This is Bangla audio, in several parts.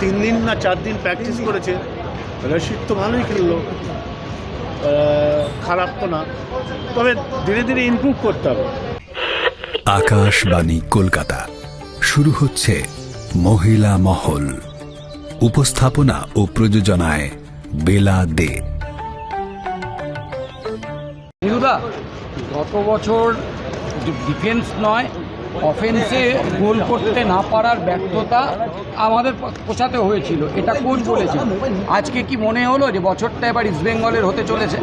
তিন দিন না চার দিন প্র্যাকটিস করেছে। রশিদ তো ভালোই খেললো। খারাপ তো না। তবে ধীরে ধীরে ইমপ্রুভ করতে হবে। আকাশবাণী কলকাতা। শুরু হচ্ছে মহিলা মহল। উপস্থাপনা ও প্রযোজনায় বেলা দে। গত বছর ডিফেন্স নয় অফেন্সে গোল করতে না পারার ব্যর্থতা আমাদের পোষাতে হয়েছিল, এটা কোচ বলেছে আজকে কি মনে হলো যে বছরটা এবার ইস্টবেঙ্গলের হতে চলেছে?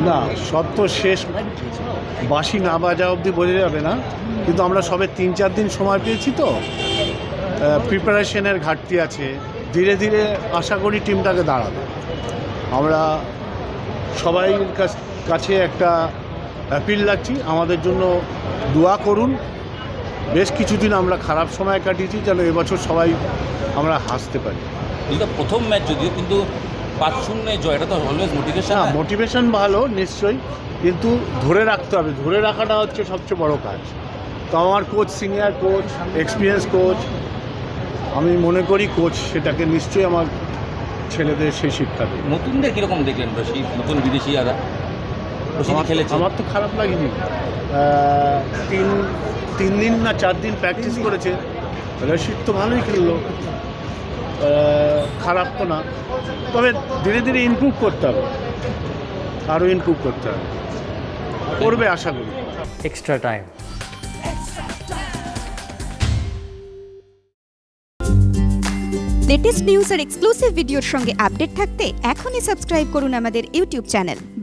না, সব তো শেষ। বাসি না বাজা অবধি বোঝা যাবে না। কিন্তু আমরা সবে তিন চার দিন সময় পেয়েছি তো। প্রিপারেশনের ঘাটতি আছে। ধীরে ধীরে আশা করি টিমটাকে দাঁড়াবে। আমরা সবাই কাছ- কাছে একটা অ্যাপিল রাখছি। আমাদের জন্য দোয়া করুন। বেশ কিছুদিন আমরা খারাপ সময় কাটিয়েছি যেন এবছর সবাই আমরা হাসতে পারি। এটা প্রথম ম্যাচ যদিও কিন্তু পাঁচ শূন্য জয় এটা তো অলওয়েজ মোটিভেশন না মোটিভেশন ভালো নিশ্চয়ই কিন্তু ধরে রাখতে হবে। ধরে রাখাটা হচ্ছে সবচেয়ে বড় কাজ। তো আমার coach senior coach experience coach আমি মনে করি কোচ সেটাকে নিশ্চয়ই আমার ছেলেদের সেই শিক্ষা দেবে। নতুনদের কীরকম দেখলেন রশিদ নতুন বিদেশি আর আমার- খেলেছে আমার তো খারাপ লাগেনি। তিন তিন দিন না চার দিন প্র্যাকটিস করেছে। রশিদ তো ভালোই খেললো। খারাপ তো না। তবে ধীরে ধীরে ইমপ্রুভ করতে হবে। আরও ইমপ্রুভ করতে হবে। করবে আশা করি। এক্সট্রা টাইম লেটেস্ট নিউজ আর এক্সক্লুসিভ ভিডিওর সঙ্গে আপডেট থাকতে এখনই সাবস্ক্রাইব করুন আমাদের ইউটিউব চ্যানেল